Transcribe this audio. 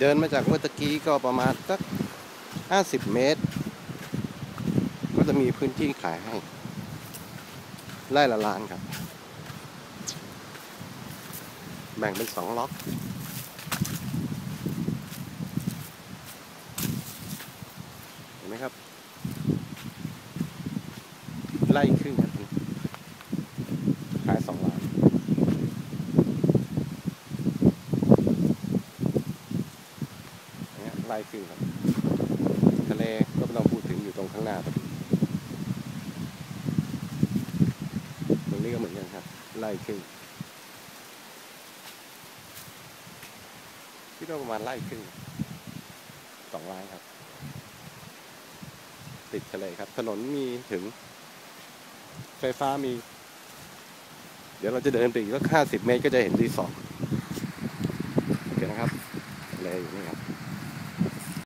เดินมาจากเมื่อตะกี้ก็ประมาณสักห้าสิบเมตร ก็จะมีพื้นที่ขายให้ไร่ละล้านครับ แบ่งเป็นสองล็อกเห็นไหมครับ ไล่ครึ่งครับขายสองล้าน เนี่ย ไล่ขึ้นครับทะเลก็ไม่ต้องพูดถึงอยู่ตรงข้างหน้าตรงนี้ก็เหมือนกันครับ ไล่ขึ้นคิดว่าประมาณไล่ขึ้นสองไร่ครับ ติดทะเลครับ ถนนมีถึง ไฟฟ้ามี เดี๋ยวเราจะเดินไปอีกสักห้าสิบเมตรก็จะเห็นรีสอร์ทโอเคนะครับทะเลอยู่นี่ครับ